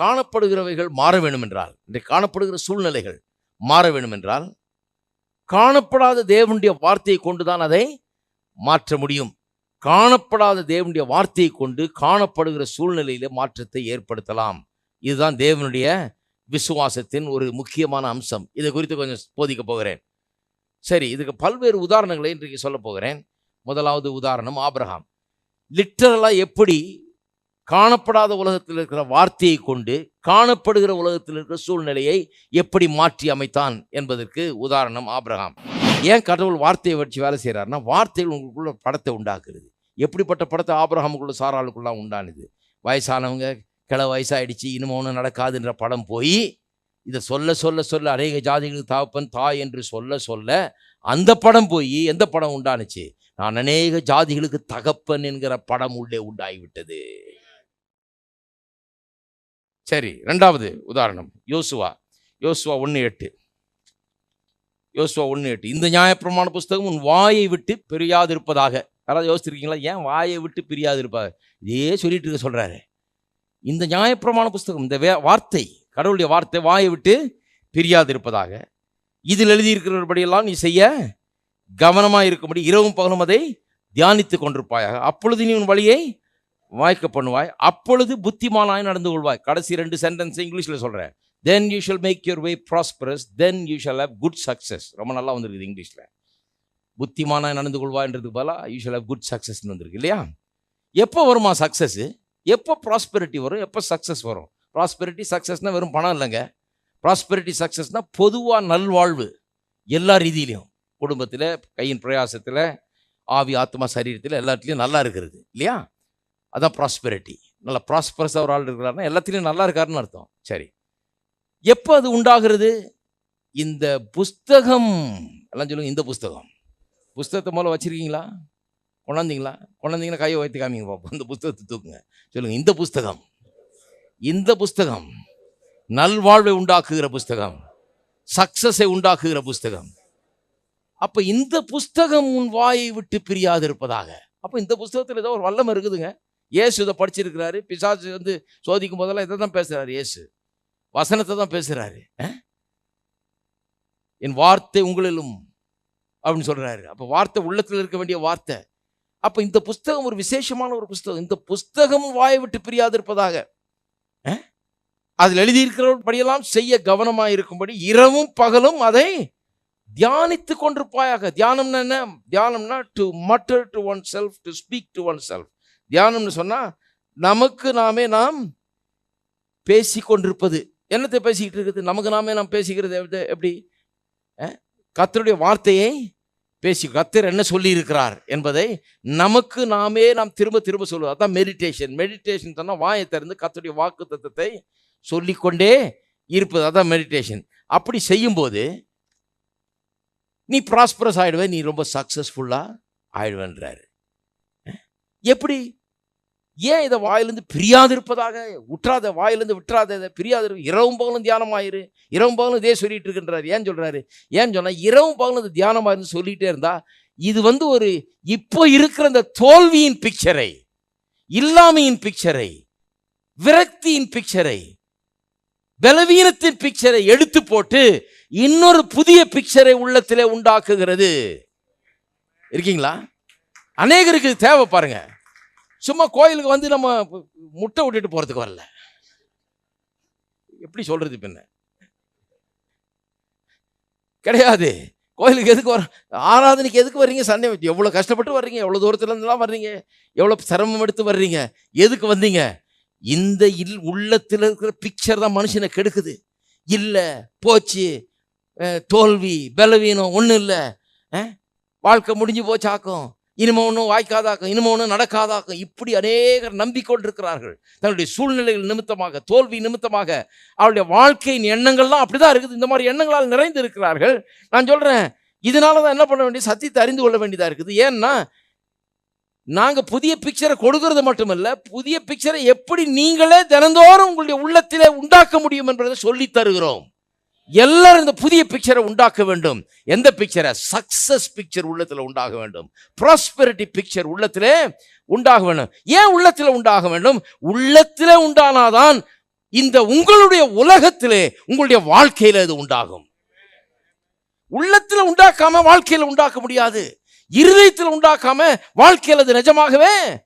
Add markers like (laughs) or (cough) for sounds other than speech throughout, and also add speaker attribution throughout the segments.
Speaker 1: காணப்படுகிறவைகள் மாற வேண்டும் என்றால் இன்றைக்கு காணப்படுகிற சூழ்நிலைகள் மாற வேண்டும் என்றால் காணப்படாத தேவனுடைய வார்த்தையை கொண்டுதான் அதை மாற்ற முடியும். காணப்படாத தேவனுடைய வார்த்தையை கொண்டு காணப்படுகிற சூழ்நிலையில மாற்றத்தை ஏற்படுத்தலாம். இதுதான் தேவனுடைய விசுவாசத்தின் ஒரு முக்கியமான அம்சம். இதை குறித்து கொஞ்சம் போதிக்க போகிறேன். சரி இதுக்கு பல்வேறு உதாரணங்களை இன்றைக்கு சொல்ல போகிறேன். முதலாவது உதாரணம் ஆபிரகாம். லிட்டரலாக எப்படி காணப்படாத உலகத்தில் இருக்கிற வார்த்தையை கொண்டு காணப்படுகிற உலகத்தில் இருக்கிற சூழ்நிலையை எப்படி மாற்றி அமைத்தான் என்பதற்கு உதாரணம் ஆபிரகாம். ஏன் கடவுள் வார்த்தையை வச்சு வேலை செய்கிறாருன்னா வார்த்தைகள் உங்களுக்குள்ள படத்தை உண்டாக்குறது. எப்படிப்பட்ட படத்தை ஆபிரகாமுக்குள்ள சாராளுக்குள்ள உண்டானது? வயசானவங்க கிள வயசாயிடுச்சு இனிமே ஒன்றும் நடக்காதுன்ற படம் போய் இதை சொல்ல சொல்ல சொல்ல அநேக ஜாதிகளுக்கு தாப்பன் தாய் என்று சொல்ல சொல்ல அந்த படம் போய் எந்த படம் உண்டானுச்சு? நான் அநேக ஜாதிகளுக்கு தகப்பன் என்கிற படம் உள்ளே உண்டாகிவிட்டது. சரி ரெண்டாவது உதாரணம். யோசுவா. யோசுவா ஒன்று எட்டு. யோசுவா ஒன்று எட்டு. இந்த நியாயப்பிரமாண புஸ்தகம் உன் வாயை விட்டு பிரியாதிருப்பதாக. யாராவது யோசிச்சிருக்கீங்களா? ஏன் வாயை விட்டு பிரியாதிருப்பாங்க இதே சொல்லிட்டு இருக்க சொல்கிறாரு இந்த நியாயப்பிரமாண புஸ்தகம் இந்த வே வார்த்தை கடவுளுடைய வார்த்தை வாயை விட்டு பிரியாதிருப்பதாக. இதில் எழுதியிருக்கிறபடியெல்லாம் நீ செய்ய கவனமாக இருக்கும்படி இரவும் பகலும் அதை தியானித்து கொண்டிருப்பாயாக. அப்பொழுது நீ உன் வழியை வாய்க்க பண்ணுவாய் அப்பொழுது புத்திமானாய் நடந்து கொள்வாய். கடைசி ரெண்டு சென்டென்ஸ் இங்கிலீஷில் சொல்கிறேன் then you shall make your way prosperous then you shall have good success ரொம்ப நல்லா வந்திருக்குது இங்கிலீஷில். புத்திமானாய் நடந்து கொள்வாய்ன்றது பதிலாக யூ ஷல் ஹவ் குட் சக்ஸஸ்னு வந்திருக்கு இல்லையா? எப்போ வருமா சக்ஸஸ்ஸு எப்போ ப்ராஸ்பெரிட்டி வரும்? எப்போ சக்ஸஸ் வரும்? ப்ராஸ்பெரிட்டி சக்ஸஸ்னால் வெறும் பணம் இல்லைங்க. ப்ராஸ்பெரிட்டி சக்ஸஸ்னால் பொதுவாக நல்வாழ்வு. எல்லா ரீதியிலையும். குடும்பத்தில் கையின் பிரயாசத்தில் ஆவி ஆத்மா சரீரத்தில் எல்லாத்துலேயும் நல்லா இருக்கிறது இல்லையா? அதான் ப்ராஸ்பெரிட்டி நல்லா ப்ராஸ்பரஸாக ஒரு ஆள் இருக்கிறாருன்னா எல்லாத்துலேயும் நல்லா இருக்காருன்னு அர்த்தம். சரி. எப்போ அது உண்டாகிறது? இந்த புஸ்தகம். எல்லாம் சொல்லுங்க இந்த புஸ்தகம். புஸ்தகத்தை முதல்ல வச்சிருக்கீங்களா? கொண்டாந்தீங்களா? கொண்டாந்தீங்கன்னா கையை வைத்து காமிங்க பார்ப்போம் இந்த புஸ்தகத்தை தூக்குங்க. சொல்லுங்கள் இந்த புஸ்தகம். இந்த புஸ்தகம். நல்வாழ்வை உண்டாக்குகிற புஸ்தகம். சக்சஸை உண்டாக்குகிற புஸ்தகம். அப்போ இந்த புஸ்தகம் உன் வாயை விட்டு பிரியாதிருப்பதாக. அப்போ இந்த புஸ்தகத்தில் ஏதோ ஒரு வல்லம் இருக்குதுங்க. இயேசு இதை படிச்சிருக்கிறாரு பிசாசு வந்து சோதிக்கும் போதெல்லாம் இதை தான் பேசுகிறாரு இயேசு. வசனத்தை தான் பேசுகிறாரு என் வார்த்தை உங்களிலும் அப்படின்னு சொல்கிறாரு அப்போ வார்த்தை உள்ளத்தில் இருக்க வேண்டிய வார்த்தை. அப்போ இந்த புஸ்தகம் ஒரு விசேஷமான ஒரு புஸ்தகம். இந்த புஸ்தகம் வாயை விட்டு பிரியாதிருப்பதாக. அதில் எழுதியிருக்கிறபடியெல்லாம் செய்ய கவனமாக இருக்கும்படி இரவும் பகலும் அதை தியானித்து கொண்டிருப்பாயாக. தியானம்னா என்ன? தியானம்னா to mutter to oneself to speak to oneself தியானம்னு சொன்னால் நமக்கு நாமே நாம் பேசி கொண்டிருப்பது என்னத்தை பேசிக்கிட்டு இருக்குது? நமக்கு நாமே நாம் பேசிக்கிறது எப்படி- எப்படி அஹ்? வார்த்தையை பேசி கத்தர் என்ன சொல்லியிருக்கிறார் என்பதை நமக்கு நாமே நாம் திரும்ப திரும்ப சொல்லுவோம். அதான் மெடிடேஷன் மெடிடேஷன் சொன்னால் வாயை திறந்து கத்தருடைய வாக்கு தத்துவத்தை சொல்லிக்கொண்டே இருப்பது. அதான் மெடிடேஷன் அப்படி செய்யும்போது நீ ப்ராஸ்பரஸ் ஆகிடுவே நீ ரொம்ப சக்ஸஸ்ஃபுல்லாக ஆயிடுவேன்றாரு. எப்படி? ஏன் இதை வாயிலிருந்து பிரியாது இருப்பதாக உற்றாத வாயிலிருந்து விட்டுறாத இதை பிரியாது இரவும் பகலும் தியானமாயிரு. இரவும் பகலும் இதே சொல்லிட்டு இருக்கின்றார் ஏன் சொல்கிறாரு ஏன் சொன்னால் இரவும் பகலும் இது தியானமாயிருந்து சொல்லிகிட்டே இருந்தா இது வந்து ஒரு இப்போ இருக்கிற இந்த தோல்வியின் பிக்சரை இல்லாமையின் பிக்சரை விரக்தியின் பிக்சரை பலவீனத்தின் பிக்சரை எடுத்து போட்டு இன்னொரு புதிய பிக்சரை உள்ளத்திலே உண்டாக்குகிறது. இருக்கீங்களா? அநேகருக்கு தேவை பாருங்கள் சும்மா கோயிலுக்கு வந்து நம்ம முட்டை விட்டுட்டு போகிறதுக்கு வரல. எப்படி சொல்கிறது பின்ன? கிடையாது. கோயிலுக்கு எதுக்கு வர ஆராதனைக்கு எதுக்கு வர்றீங்க? சண்டை எவ்வளோ கஷ்டப்பட்டு வர்றீங்க? எவ்வளோ தூரத்துலேருந்துலாம் வர்றீங்க? எவ்வளோ சிரமம் எடுத்து வர்றீங்க? எதுக்கு வந்தீங்க? இந்த இல் உள்ளத்தில் இருக்கிற பிக்சர் தான் மனுஷனை கெடுக்குது. இல்லை போச்சு தோல்வி பலவீனம் ஒன்றும் இல்லை. வாழ்க்கை முடிஞ்சு போச்சாக்கும் இனிமே ஒன்றும் வாய்க்காதாக்கும் இனிமே ஒன்றும் நடக்காதாக்கும். இப்படி அநேகர் நம்பிக்கொண்டிருக்கிறார்கள். தன்னுடைய சூழ்நிலைகள் நிமித்தமாக தோல்வி நிமித்தமாக அவருடைய வாழ்க்கையின் எண்ணங்கள்லாம் அப்படிதான் இருக்குது. இந்த மாதிரி எண்ணங்களால் நிறைந்து இருக்கிறார்கள் நான் சொல்கிறேன் இதனால தான் என்ன பண்ண வேண்டிய சத்தியத்தை அறிந்து கொள்ள வேண்டியதாக இருக்குது. ஏன்னா நாங்கள் புதிய பிக்சரை கொடுக்கறது மட்டுமல்ல புதிய பிக்சரை எப்படி நீங்களே தினந்தோறும் உங்களுடைய உள்ளத்திலே உண்டாக்க முடியும் என்பதை சொல்லித் தருகிறோம். எல்லாரும் இந்த புதிய பிக்சரை உண்டாக்க வேண்டும். எந்த பிக்சரை சக்சஸ் பிக்சர் உள்ளத்தில் உண்டாக வேண்டும். ப்ராஸ்பெரிட்டி பிக்சர் உள்ளத்தில் உண்டாக வேண்டும். ஏன் உள்ளத்தில் உண்டாக வேண்டும்? உள்ளத்தில் உண்டானாதான் இந்த உங்களுடைய உலகத்திலே உங்களுடைய வாழ்க்கையில் இது உண்டாகும். உள்ளத்தில் உண்டாக்காம வாழ்க்கையில் உண்டாக்க முடியாது. இருதயத்தில் உண்டாக்காம வாழ்க்கையில் அது நிஜமாகவே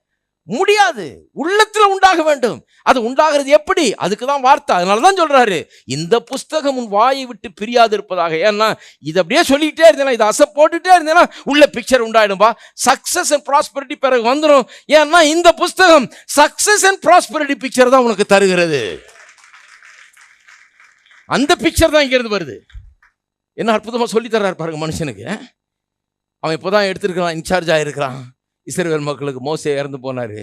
Speaker 1: முடியாது. உள்ளத்தில் உண்டாக வேண்டும். அது உண்டாகிறது எப்படி? அதுக்கு தான் வார்த்தை. அதனால தான் சொல்கிறாரு இந்த புஸ்தகம் உன் வாயை விட்டு பிரியாது இருப்பதாக. ஏன்னா இது அப்படியே சொல்லிக்கிட்டே இருந்தேனா இதை அசை போட்டுகிட்டே இருந்தேனா உள்ள பிக்சர் உண்டாயிடும்பா. சக்ஸஸ் அண்ட் ப்ராஸ்பரிட்டி பிறகு வந்துடும் ஏன்னா இந்த புஸ்தகம் சக்ஸஸ் அண்ட் ப்ராஸ்பரிட்டி பிக்சர் தான் உனக்கு தருகிறது. அந்த பிக்சர் தான் இங்கேருந்து வருது. என்ன அற்புதமாக சொல்லித்தர்றாரு பாருங்க மனுஷனுக்கு. அவன் இப்போ தான் எடுத்திருக்கிறான் இன்சார்ஜ் ஆகிருக்கிறான் இஸ்ரேல் மக்களுக்கு மோசே இறந்து போனாரு.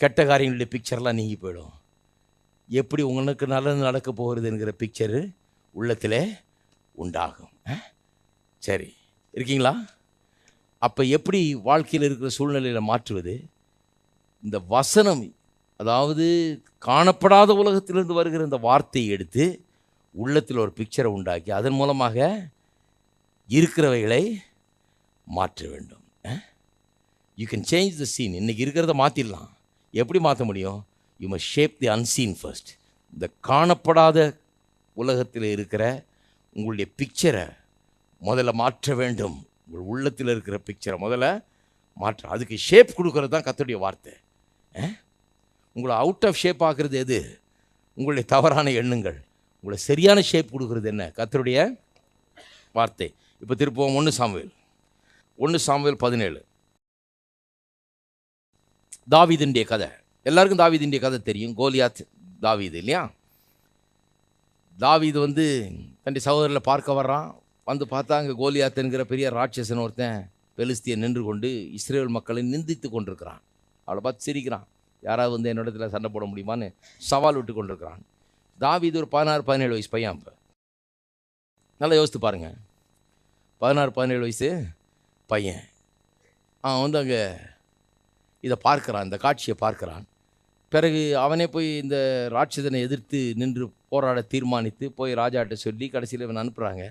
Speaker 1: கெட்ட காரியங்களுடைய பிக்சர்லாம் நீங்கி போயிடும். எப்படி உங்களுக்கு நல்லது நடக்க போகிறதுங்கிற பிக்சரு உள்ளத்தில் உண்டாகும். சரி இருக்கீங்களா? அப்போ எப்படி வாழ்க்கையில் இருக்கிற சூழ்நிலையில் மாற்றுவது? இந்த வசனம் அதாவது காணப்படாத உலகத்திலிருந்து வருகிற இந்த வார்த்தையை எடுத்து உள்ளத்தில் ஒரு பிக்சரை உண்டாக்கி அதன் மூலமாக இருக்கிறவைகளை மாற்ற வேண்டும். You can change the seen இன்னைக்கு இருக்கிறத மாற்றிடலாம் எப்படி மாற்ற முடியும்? You must shape the unseen first இந்த காணப்படாத உலகத்தில் இருக்கிற உங்களுடைய பிக்சரை முதல்ல மாற்ற வேண்டும். உங்கள் உள்ளத்தில் இருக்கிற பிக்சரை முதல்ல மாற்ற. அதுக்கு ஷேப் கொடுக்கறது தான் கத்துடைய வார்த்தை. உங்களை அவுட் ஆஃப் ஷேப் ஆகிறது எது? உங்களுடைய தவறான எண்ணங்கள். உங்களை சரியான ஷேப் கொடுக்குறது என்ன? கத்தருடைய வார்த்தை. இப்போ திருப்போம் ஒன்று சாமுவேல். ஒன்று சாமுவேல் பதினேழு. தாவீதுடைய கதை. எல்லாருக்கும் தாவீதுடைய கதை தெரியும். கோலியாத் தாவீது இல்லையா? தாவிது வந்து தன்னுடைய சகோதரில் பார்க்க வர்றான். வந்து பார்த்தா அங்கே கோலியாத் என்கிற பெரிய ராட்சசன் ஒருத்தன் பெலிஸ்தியை நின்று கொண்டு இஸ்ரேல் மக்களை நிந்தித்து கொண்டிருக்கிறான். அவளை பார்த்து சிரிக்கிறான். யாராவது வந்து என்னிடத்துல சண்டை போட முடியுமான்னு சவால் விட்டு கொண்டிருக்கிறான். தாவிது ஒரு பதினாறு பதினேழு வயசு பையன் இப்போ நல்லா யோசித்து பாருங்கள் பதினாறு பதினேழு வயசு பையன். அவன் வந்து அங்கே இதை பார்க்குறான் இந்த காட்சியை பார்க்குறான். பிறகு அவனே போய் இந்த ராட்சதனை எதிர்த்து நின்று போராட தீர்மானித்து போய் ராஜாட்ட சொல்லி கடைசியில் இவன் அனுப்புகிறாங்க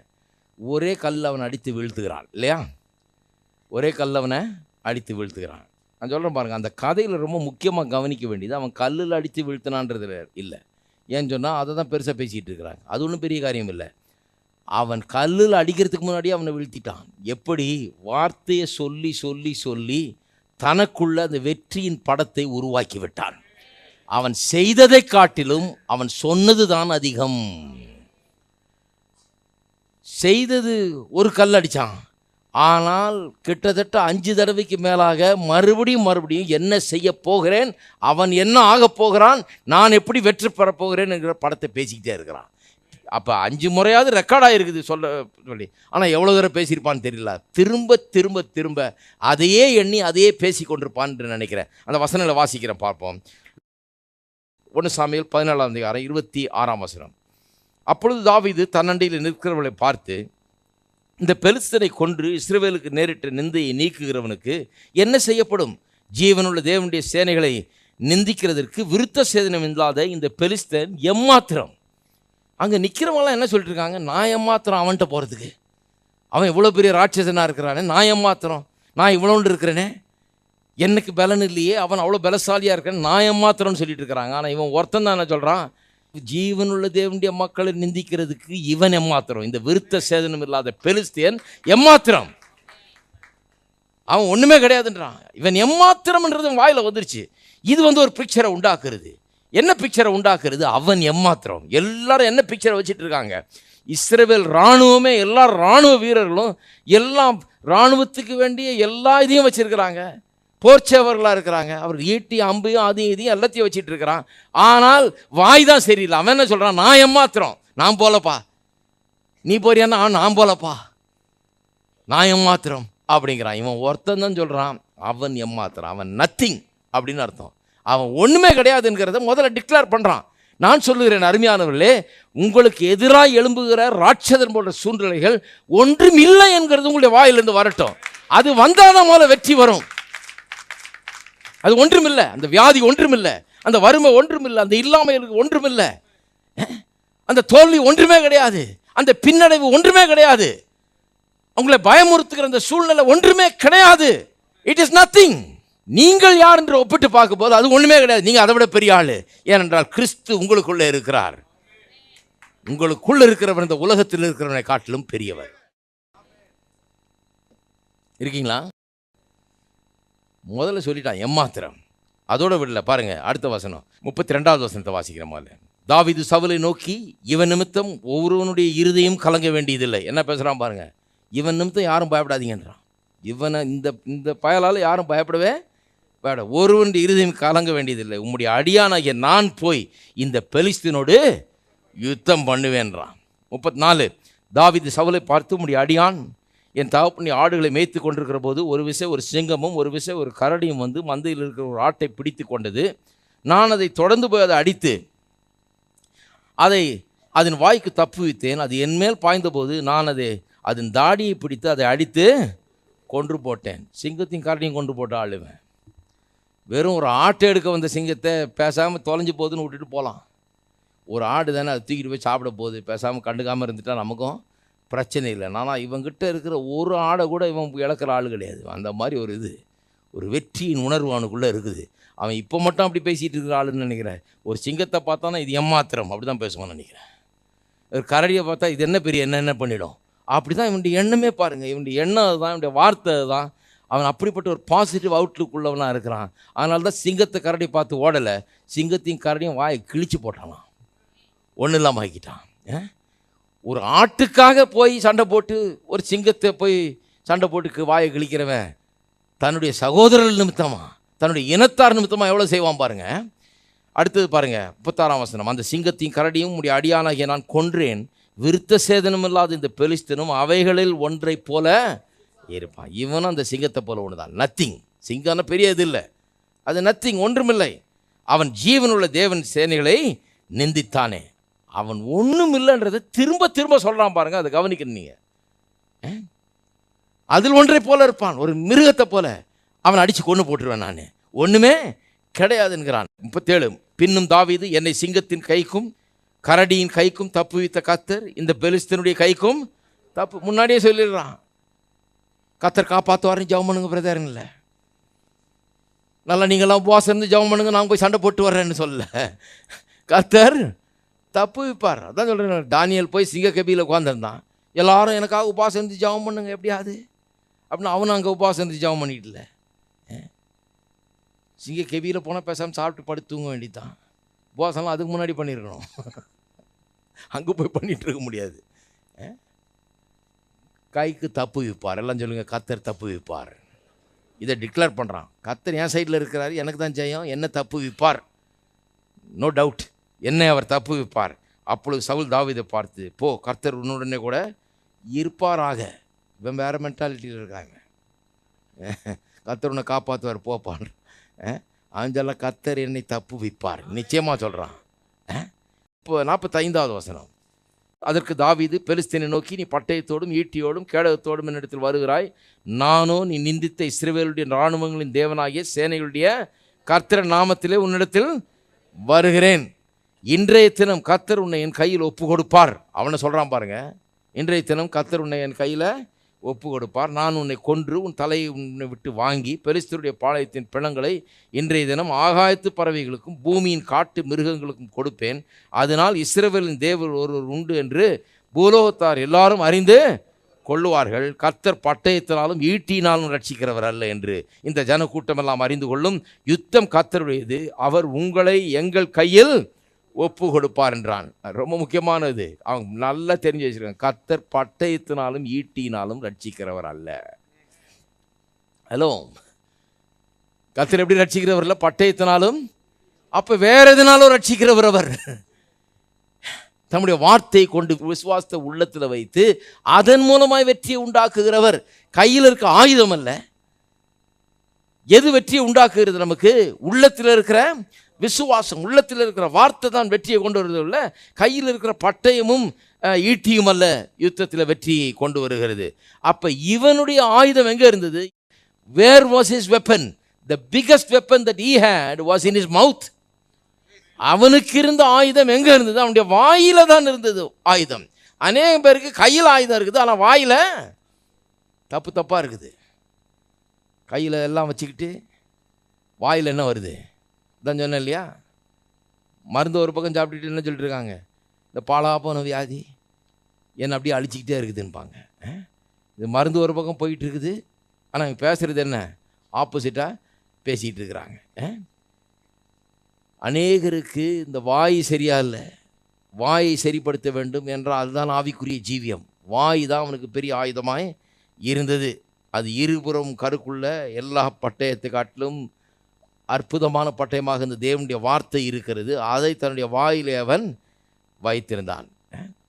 Speaker 1: ஒரே கல் அவனை அடித்து வீழ்த்துகிறான் இல்லையா? ஒரே கல் அவனை அடித்து வீழ்த்துகிறான். நான் சொல்கிறேன் பாருங்கள் அந்த கதையில் ரொம்ப முக்கியமாக கவனிக்க வேண்டியது அவன் கல்லில் அடித்து வீழ்த்தினான்றது இல்லை. ஏன்னு சொன்னால் அதை தான் பெருசாக பேசிகிட்டு இருக்கிறாங்க. அது ஒன்றும் பெரிய காரியம் இல்லை. அவன் கல்லில் அடிக்கிறதுக்கு முன்னாடி அவனை வீழ்த்திட்டான். எப்படி? வார்த்தையை சொல்லி சொல்லி சொல்லி தனக்குள்ள அந்த வெற்றியின் படத்தை உருவாக்கி விட்டான். அவன் செய்ததை காட்டிலும் அவன் சொன்னது தான் அதிகம். செய்தது ஒரு கல் அடித்தான் ஆனால் கிட்டத்தட்ட அஞ்சு தடவைக்கு மேலாக மறுபடியும் மறுபடியும் என்ன செய்ய போகிறேன்? அவன் என்ன ஆகப் போகிறான்? நான் எப்படி வெற்றி பெறப்போகிறேன் என்கிற படத்தை பேசிக்கிட்டே இருக்கிறான். அப்போ அஞ்சு முறையாவது ரெக்கார்ட் ஆகிருக்குது சொல்ல சொல்லி. ஆனால் எவ்வளோ தூரம் பேசியிருப்பான்னு தெரியல. திரும்ப திரும்ப திரும்ப அதையே எண்ணி அதையே பேசி கொண்டிருப்பான்னு நினைக்கிறேன். அந்த வசனங்களை வாசிக்கிறேன் பார்ப்போம். ஒன்று சாமியில் பதினாலாம் அதிகாரம் இருபத்தி ஆறாம் வசனம். அப்பொழுது தாவிது தன்னண்டையில் நிற்கிறவளை பார்த்து இந்த பெலிஸ்தனை கொன்று இஸ்ரேவேலுக்கு நேரிட்ட நிந்தையை நீக்குகிறவனுக்கு என்ன செய்யப்படும்? ஜீவனுள்ள தேவனுடைய சேனைகளை நிந்திக்கிறதற்கு விருத்த சேதனம் இல்லாத இந்த பெலிஸ்தன் எம்மாத்திரம்? அங்கே நிற்கிறவங்களாம் என்ன சொல்லிட்டு இருக்காங்க நான் எம்மாத்திரம் அவன்கிட்ட போகிறதுக்கு அவன் இவ்வளோ பெரிய ராட்சசனாக இருக்கிறானே நான் எம்மாத்திரம் நான் இவ்வளோண்டு இருக்கிறேனே. எனக்கு பலன் இல்லையே அவன் அவ்வளோ பலசாலியாக இருக்கான் நான் எம்மாத்திரம்னு சொல்லிட்டு இருக்கிறாங்க ஆனால் இவன் ஒருத்தன் தான் என்ன சொல்கிறான் ஜீவனுள்ள தேவனுடைய மக்களை நிந்திக்கிறதுக்கு இவன் எம்மாத்திரம் இந்த விருத்த சேதனம் இல்லாத பெலிஸ்தியன் எம்மாத்திரம் அவன் ஒன்றுமே கிடையாதுன்றான். இவன் எம்மாத்திரம்ன்றது வாயில் வந்துருச்சு. இது வந்து ஒரு பிக்சரை உண்டாக்குறது. என்ன பிக்சரை உண்டாக்குறது? அவன் எம்மாத்திரம் எல்லாரும் என்ன பிக்சரை வச்சுட்டு இருக்காங்க இஸ்ரேவேல் இராணுவமே எல்லா இராணுவ வீரர்களும் எல்லாம் இராணுவத்துக்கு வேண்டிய எல்லா இதையும் வச்சுருக்கிறாங்க. போர்ச்சவர்களாக இருக்கிறாங்க. அவர் ஈட்டி அம்பையும் அதையும் இதையும் எல்லாத்தையும் வச்சுட்டு இருக்கிறான் ஆனால் வாய் தான் சரியில்லை. அவன் என்ன சொல்கிறான் நான் எம்மாத்திரம் நான் போலப்பா. நீ போறியான்னா "ஆ, நான் போலப்பா. நான் எம்மாத்திரம் அப்படிங்கிறான். இவன் ஒருத்தன் தான் சொல்கிறான் அவன் எம்மாத்திரம் அவன் நத்திங் அப்படின்னு அர்த்தம். அவன் ஒன்றுமே கிடையாதுங்கிறத முதல்ல டிக்ளேர் பண்ணுறான் நான் சொல்லுகிறேன் அருமையானவர்களே உங்களுக்கு எதிராக எழும்புகிற ராட்சதன் போன்ற சூழ்நிலைகள் ஒன்றும் இல்லை என்கிறது உங்களுடைய வாயிலிருந்து வரட்டும். அது வந்தால் தான் முதல்ல வெற்றி வரும். அது ஒன்றுமில்லை அந்த வியாதி ஒன்றுமில்லை அந்த வறுமை ஒன்றுமில்லை அந்த இல்லாமைகளுக்கு ஒன்றுமில்லை அந்த தோல்வி ஒன்றுமே கிடையாது அந்த பின்னடைவு ஒன்றுமே கிடையாது. உங்களை பயமுறுத்துகிற அந்த சூழ்நிலை ஒன்றுமே கிடையாது. இட் இஸ் நத்திங் நீங்கள் யார் என்று ஒப்பிட்டு பார்க்கும்போது அது ஒன்றுமே கிடையாது. நீங்கள் அதை விட பெரிய ஆள். ஏனென்றால் கிறிஸ்து உங்களுக்குள்ளே இருக்கிறார். உங்களுக்குள்ள இருக்கிறவன் இந்த உலகத்தில் இருக்கிறவனை காட்டிலும் பெரியவர். இருக்கீங்களா? முதல்ல சொல்லிட்டான் எம்மாத்திரம். அதோட விடல பாருங்க அடுத்த வசனம். முப்பத்தி ரெண்டாவது வசனத்தை வாசிக்கிற மாதிரி தாவிது சவுலை நோக்கி இவன் நிமித்தம் ஒவ்வொருவனுடைய இருதையும் கலங்க வேண்டியதில்லை. என்ன பேசுகிறான் பாருங்க. இவன் நிமித்தம் யாரும் பயப்படாதீங்கன்றான். இவனை இந்த இந்த பயலால் யாரும் பயப்படவே வேட ஒருவன் இருதயம் கலங்க வேண்டியதில்லை. உம்முடைய அடியானாகிய நான் போய் இந்த பெலிஸ்தீனோடு யுத்தம் பண்ணுவேன்றான். முப்பத்தி நாலு தாவிது சவலை பார்த்து உம்முடைய அடியான் என் தகப்பனி ஆடுகளை மேய்த்து கொண்டிருக்கிற போது ஒரு விசை ஒரு சிங்கமும் ஒரு விசை ஒரு கரடியும் வந்து மந்தையில் இருக்கிற ஒரு ஆட்டை பிடித்து கொண்டது. நான் அதை தொடர்ந்து போய் அதை அடித்து அதை அதன் வாய்க்கு தப்புவித்தேன் அது என்மேல் பாய்ந்தபோது நான் அதை அதன் தாடியை பிடித்து அதை அடித்து கொன்று போட்டேன். சிங்கத்தையும் கரடியும் கொன்று போட்ட ஆளுவேன். வெறும் ஒரு ஆட்டை எடுக்க வந்த சிங்கத்தை பேசாமல் தொலைஞ்சு போகுதுன்னு விட்டுட்டு போகலாம் ஒரு ஆடு தானே அதை தூக்கிட்டு போய் சாப்பிட போகுது. பேசாமல் கண்டுக்காமல் இருந்துட்டா நமக்கும் பிரச்சனை இல்லை. ஆனால் இவங்கிட்ட இருக்கிற ஒரு ஆடை கூட இவன் இழக்கிற ஆள் கிடையாது. அந்த மாதிரி ஒரு இது ஒரு வெற்றியின் உணர்வு அவனுக்குள்ளே இருக்குது. அவன் இப்போ மட்டும் அப்படி பேசிகிட்டு இருக்கிற ஆளுன்னு நினைக்கிறேன். ஒரு சிங்கத்தை பார்த்தானா இது எம்மாத்திரம்? அப்படி தான் பேசுவான்னு நினைக்கிறேன். ஒரு கரடியை பார்த்தா இது என்ன பெரிய என்ன என்ன பண்ணிடும்? அப்படி தான் இவனுடைய எண்ணமே பாருங்கள் இவனுடைய எண்ணம் அதுதான் இவனுடைய வார்த்தை அதுதான். அவன் அப்படிப்பட்ட ஒரு பாசிட்டிவ் அவுட்லுக் உள்ளவனாக இருக்கிறான். அதனால தான் சிங்கத்தை கரடி பார்த்து ஓடலை. சிங்கத்தையும் கரடியும் வாயை கிழிச்சு போட்டானாம் ஒன்றும் இல்லாமல் ஆக்கிட்டான். ஒரு ஆட்டுக்காக போய் சண்டை போட்டு ஒரு சிங்கத்தை போய் சண்டை போட்டு வாயை கிழிக்கிறவன் தன்னுடைய சகோதரர்கள் நிமித்தமா தன்னுடைய இனத்தார் நிமித்தமா எவ்வளோ செய்வான் பாருங்கள் அடுத்தது பாருங்கள் முப்பத்தாறாம் வசனம். அந்த சிங்கத்தையும் கரடியும் உடைய அடியானாகிய நான் கொன்றேன். விருத்த சேதனம் இல்லாத இந்த பெலிஸ்தனும் அவைகளில் ஒன்றைப் போல இருப்பான் இவனும் அந்த சிங்கத்தை போல ஒன்று தான் நத்திங் சிங்கம்னா பெரிய இது இல்லை. அது நத்திங் ஒன்றுமில்லை. அவன் ஜீவனுள்ள தேவன் சேனைகளை நிந்தித்தானே. அவன் ஒன்றும் இல்லைன்றதை திரும்ப திரும்ப சொல்கிறான் பாருங்கள் அதை கவனிக்கணும் நீங்கள் அதில் ஒன்றை போல இருப்பான். ஒரு மிருகத்தை போல அவன் அடித்து கொண்டு போட்டுருவேன் நான். ஒன்றுமே கிடையாதுங்கிறான். முப்பத்தேழு. பின்னும் தாவீது என்னை சிங்கத்தின் கைக்கும் கரடியின் கைக்கும் தப்புவித்த கத்தர் இந்த பெலிஸ்தனுடைய கைக்கும் தப்பு. முன்னாடியே சொல்லிடுறான். கத்தர் காப்பாற்றுவாருன்னு ஜெபம் பண்ணுங்க பிரதர்ன்னு நல்லா நீங்களாம் உபவாசம் இருந்து ஜெபம் பண்ணுங்க நான் போய் சண்டை போட்டு வர்றேன்னு சொல்ல. கத்தர் தப்பு விப்பார் அதான் சொல்கிறேன் தானியல் போய் சிங்க கபியில் உட்காந்துருந்தான் எல்லாரும் எனக்காக உபவாசம் இருந்து ஜெபம் பண்ணுங்க எப்படியாது? அப்படின்னு அவனும் அங்கே உபவாசம் இருந்து ஜெபம் பண்ணிட்டல சிங்க கெபியில் போனால் பேசாமல் சாப்பிட்டு படுத்து தூங்க வேண்டியதான் உபவாசம்லாம் அதுக்கு முன்னாடி பண்ணியிருக்கணும் அங்கே போய் பண்ணிகிட்டு இருக்க முடியாது. அஹ்? கைக்கு தப்பு விற்பார் எல்லாம் சொல்லுங்கள் கத்தர் தப்பு விற்பார் இதை டிக்ளேர் பண்ணுறான் கத்தர் என் சைடில் இருக்கிறாரு எனக்கு தான் ஜெயம் என்ன தப்பு விற்பார் நோ டவுட் என்னை அவர் தப்பு விற்பார் அப்பொழுது சவுல் தாவிதை பார்த்து போ கர்த்தர் உன்னுடனே கூட இருப்பாராக. இவன் வேறு மென்டாலிட்டியில் இருக்காங்க. கர்த்தர் உன்னை காப்பாற்றுவார் போப்பான் அவஞ்சல்ல கத்தர் என்னை தப்பு விற்பார் நிச்சயமாக சொல்கிறான் இப்போ நாற்பத்தைந்தாவது வசனம். அதற்கு தாவிது பெலிஸ்தீனை நோக்கி நீ பட்டயத்தோடும் ஈட்டியோடும் கேடகத்தோடும் என்னிடத்தில் வருகிறாய். நானோ நீ நிந்தித்த இஸ்ரேவேலுடைய இராணுவங்களின் தேவனாகிய சேனைகளுடைய கர்த்தர் நாமத்திலே உன்னிடத்தில் வருகிறேன். இன்றைய தினம் கர்த்தர் உன்னை என் கையில் ஒப்பு கொடுப்பார் அவனை சொல்கிறான் பாருங்கள் இன்றைய தினம் கர்த்தர் உன்னை என் கையில் ஒப்பு கொடுப்பார் நான் உன்னை கொன்று உன் தலையை உன்னை விட்டு வாங்கி பெலிஸ்தருடைய பாளையத்தின் பிணங்களை இன்றைய தினம் ஆகாயத்து பறவைகளுக்கும் பூமியின் காட்டு மிருகங்களுக்கும் கொடுப்பேன். அதனால் இஸ்ரவேலின் தேவர் ஒருவர் உண்டு என்று பூலோகத்தார் எல்லாரும் அறிந்து கொள்ளுவார்கள். கர்த்தர் பட்டயத்தினாலும் ஈட்டினாலும் ரட்சிக்கிறவர் அல்ல என்று இந்த ஜனக்கூட்டமெல்லாம் அறிந்து கொள்ளும் யுத்தம் கர்த்தருடையது. அவர் உங்களை எங்கள் கையில் ஒப்பு கொடுப்பார் என்றான். ரொம்ப முக்கியமானது. அவங்க நல்லா தெரிஞ்சு வச்சிருக்காங்க. கத்தர் பட்டயத்தினாலும் ஈட்டினாலும் ரட்சிக்கிறவர் அல்ல. ஹலோ கத்தர் எப்படி ரட்சிக்கிறவர் இல்லை? பட்டயத்தினாலும் அப்போ வேற எதுனாலும் ரட்சிக்கிறவர் அவர். தம்முடைய வார்த்தையை கொண்டு விசுவாசத்தை உள்ளத்தில் வைத்து அதன் மூலமாய் வெற்றியை உண்டாக்குகிறவர். கையில் இருக்க ஆயுதம் அல்ல. எது வெற்றியை உண்டாக்குகிறது நமக்கு? உள்ளத்தில் இருக்கிற விசுவாசம் உள்ளத்தில் இருக்கிற வார்த்தை தான் வெற்றியை கொண்டு வருவதில்ல கையில் இருக்கிற பட்டயமும் ஈட்டியும் அல்ல யுத்தத்தில் வெற்றியை கொண்டு வருகிறது. அப்போ இவனுடைய ஆயுதம் எங்கே இருந்தது? Where was his weapon the biggest weapon that he had was in his mouth அவனுக்கு இருந்த ஆயுதம் எங்கே இருந்தது? அவனுடைய வாயில தான் இருந்தது ஆயுதம். அநேக பேருக்கு கையில் ஆயுதம் இருக்குது ஆனால் வாயில் தப்பு தப்பாக இருக்குது. கையில் எல்லாம் வச்சுக்கிட்டு வாயில் என்ன வருது? இதான் சொன்னேன் இல்லையா? மருந்து ஒரு பக்கம் சாப்பிட்டுட்டு என்ன சொல்லிட்டு இருக்காங்க இந்த பாலாப்போன வியாதி என்னை அப்படியே அழிச்சிக்கிட்டே இருக்குதுன்பாங்க. இது மருந்து ஒரு பக்கம் போயிட்டு இருக்குது ஆனால் பேசுகிறது என்ன? ஆப்போசிட்டாக பேசிகிட்டு இருக்கிறாங்க அநேகருக்கு இந்த வாய் சரியா இல்லை. வாயை சரிப்படுத்த வேண்டும் என்றால் அதுதான் ஆவிக்குரிய ஜீவியம். வாய் தான் அவனுக்கு பெரிய ஆயுதமாய் இருந்தது. அது இருபுறம் கருக்குள்ள எல்லா பட்டயத்தை காட்டிலும் அற்புதமான பட்டயமாக இந்த தேவனுடைய வார்த்தை இருக்கிறது. அதை தன்னுடைய வாயிலே அவன் வைத்திருந்தான்.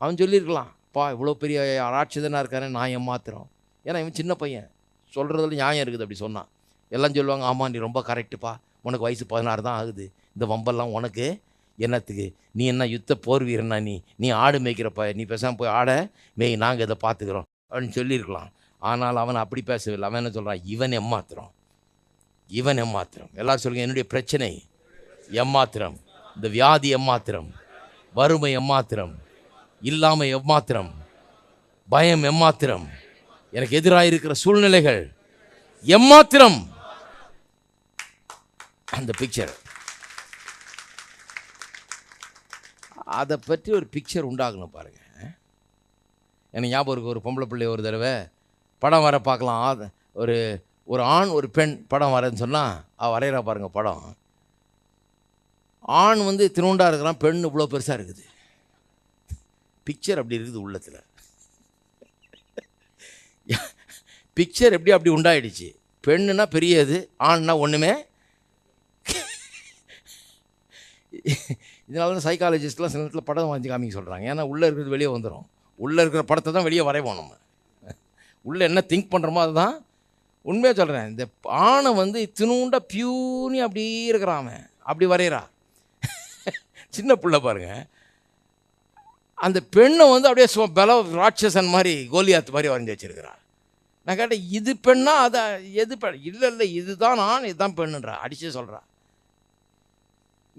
Speaker 1: அவன் சொல்லியிருக்கலாம் பா இவ்வளோ பெரிய ராட்சதனாக இருக்கானே நான் ஏமாத்துறோம். ஏன்னா இவன் சின்ன பையன். சொல்கிறதுல நியாயம் இருக்குது அப்படி சொன்னான். எல்லாம் சொல்லுவாங்க ஆமாம் நீ ரொம்ப கரெக்டுப்பா. உனக்கு வயசு பதினாறு தான் ஆகுது. இந்த வம்பெல்லாம் உனக்கு என்னத்துக்கு? நீ என்ன யுத்த போர் வீரனா நீ? நீ ஆடு மேய்க்கிறப்ப நீ பேசாமல் போய் ஆட மேய் நாங்கள் இதை பார்த்துக்குறோம். அப்படின்னு சொல்லியிருக்கலாம். ஆனால் அவன் அப்படி பேசவில்லை. அவன் என்ன சொல்கிறான் இவன் எம்மாத்திரம் இவன் எம்மாத்திரம். எல்லாரும் சொல்லுங்க என்னுடைய பிரச்சனை எம்மாத்திரம். இந்த வியாதி எம்மாத்திரம். வறுமை எம்மாத்திரம். இல்லாமை எம்மாத்திரம். பயம் எம்மாத்திரம். எனக்கு எதிராக இருக்கிற சூழ்நிலைகள் எம்மாத்திரம். அந்த பிக்சர் அதை பற்றி ஒரு பிக்சர் உண்டாகணும் பாருங்கள் எனக்கு ஞாபகம் இருக்குது ஒரு பொம்பளை பிள்ளை ஒரு தடவை படம் வர பார்க்கலாம். ஒரு ஒரு ஆண் ஒரு பெண் படம் வரேன்னு சொன்னால் அவள் வரைகிறா பாருங்கள் படம். ஆண் வந்து திருவுண்டாக இருக்கிறான் பெண் இவ்வளோ பெருசாக இருக்குது. பிக்சர் அப்படி இருக்குது உள்ளத்தில். பிக்சர் எப்படி அப்படி உண்டாயிடுச்சு? பெண்ணுனா பெரியது ஆண்னா ஒன்றுமே இதனால தான் சைக்காலஜிஸ்ட்லாம் சில நேரத்தில் படம் வாங்கி காமிக்க சொல்கிறாங்க ஏன்னா உள்ளே இருக்கிறது வெளியே வந்துடும் உள்ளே இருக்கிற படத்தை தான் வெளியே வரைவோம் நம்ம. உள்ளே என்ன திங்க் பண்ணுறோமோ அதுதான் உண்மையாக சொல்கிறேன் இந்த ஆணை வந்து தினூண்ட பியூனி அப்படியே இருக்கிறான் அவன். அப்படி வரைகிறா (laughs) சின்ன பிள்ளை பாருங்க. அந்த பெண்ணை வந்து அப்படியே சும்மா பல ராட்சசன் மாதிரி கோலியாத்து மாதிரி வரைஞ்சி வச்சுருக்கிறாள் நான் கேட்டேன் இது பெண்ணா? அதை எது பெண் இல்லை இல்லை இதுதான் ஆண் இதுதான் பெண்ணுன்றா. அடிச்சு சொல்கிறா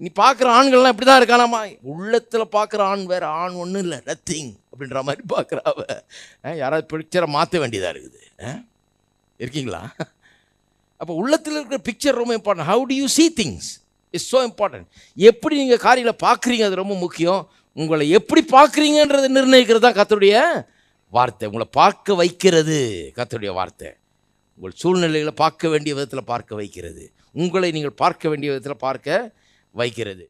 Speaker 1: நீ பார்க்குற ஆண்கள்லாம் இப்படி தான் இருக்கானாமா? உள்ளத்தில் பார்க்குற ஆண் வேறு ஆண் ஒன்றும் இல்லை. நத்திங் அப்படின்ற மாதிரி பார்க்குறா யாராவது பிக்சரை மாற்ற வேண்டியதாக இருக்குது. ஆ? இருக்கீங்களா? அப்போ உள்ளத்தில் இருக்கிற பிக்சர் ரொம்ப important how do you see things is so important எப்படி நீங்கள் காரியங்களை பார்க்குறீங்க அது ரொம்ப முக்கியம். உங்களை எப்படி பார்க்குறீங்கன்றதை நிர்ணயிக்கிறது தான் கத்தருடைய வார்த்தை. உங்களை பார்க்க வைக்கிறது கத்தருடைய வார்த்தை. உங்கள் சூழ்நிலைகளை பார்க்க வேண்டிய விதத்தில் பார்க்க வைக்கிறது. உங்களை நீங்கள் பார்க்க வேண்டிய விதத்தில் பார்க்க வைக்கிறது.